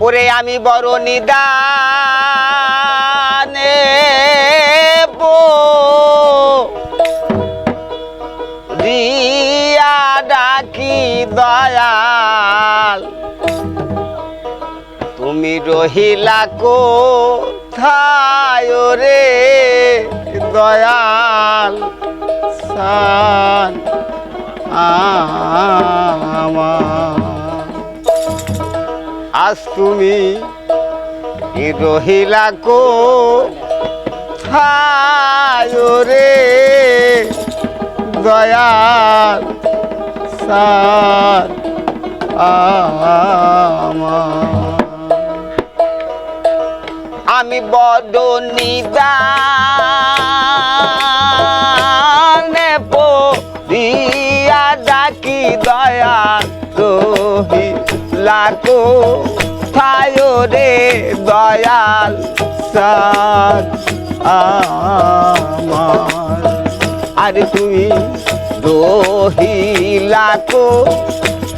ওরে আমি বড় নিদানে রিয়া ডাকি দয়াল। তুমি রহিলা কোথায় রে দয়াল? সান। আজ তুমি রহিলা কো রে দয়াল সার আমি বড় নিদানে পিয়া লাকো থায় রে দয়াল সার আমার। আর তুমি রহিলাকো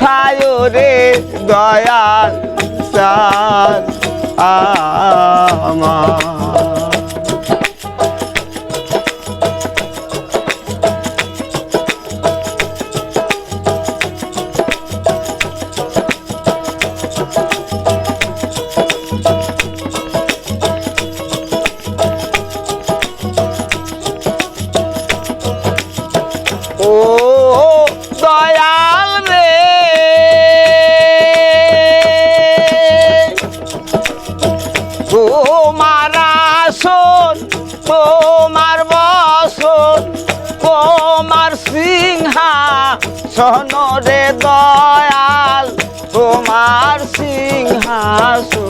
থায় রে দয়াল সার আমার। সনরে দয়াল, তোমার সিংহাসন।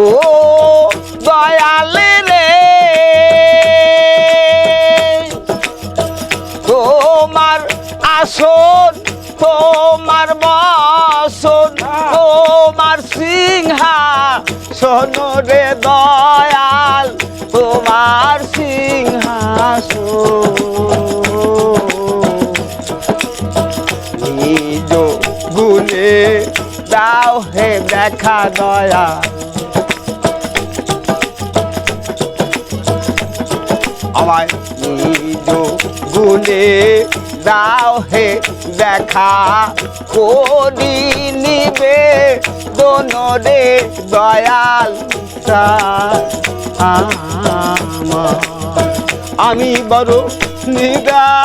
ও দয়াল রে, তোমার আসন, তোমার বসন, তোমার সিংহা রে দয়াল, তোমার সিংহাসন নিজ গুলে দাও হে দেখা দয়া। আমায় নিজ গুলে দাও হে দেখা। করি নিবে দোনরে দয়াল। আমার আমি বড় নিগালে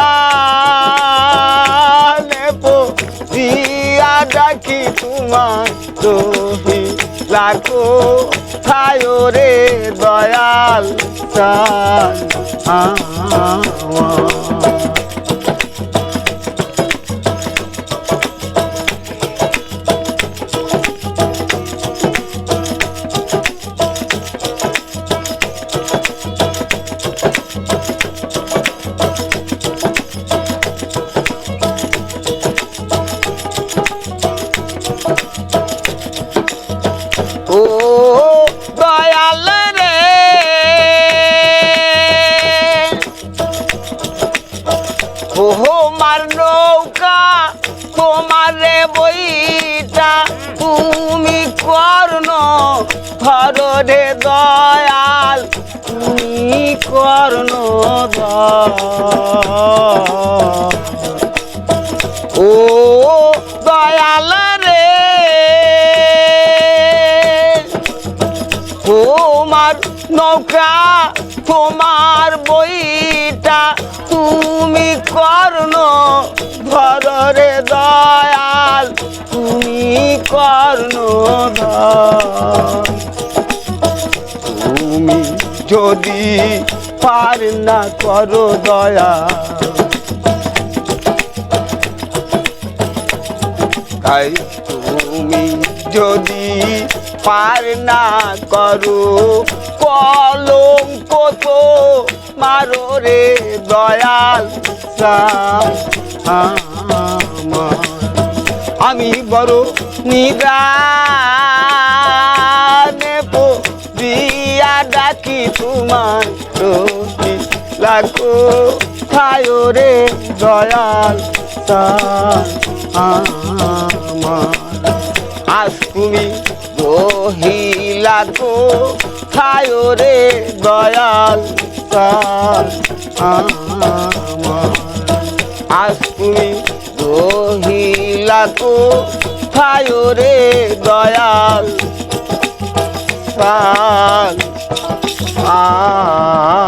দিয়া ডাকি তোমার রহি লাখো থায় রে দয়াল চান ধর দয়াল, তুমি কর্ণ ও দয়াল রে, তোমার নৌকা, তোমার বইটা, তুমি কর্ণ ধরে দয়াল। তুমি কর্ণ ধর। তুমি যদি পার না করো দয়া, তাই তুমি যদি পার না করো, কলঙ্ক তো মারো রে দয়াল। আমি বড় নিদানে দিয়া ডাকি তোমার রতি লাখো থায় রে দয়াল আজ তুমি রহিলা তো থায় রে দয়াল আমার। আজ তুমি রহিলা তো থায় রে দয়াল তার আ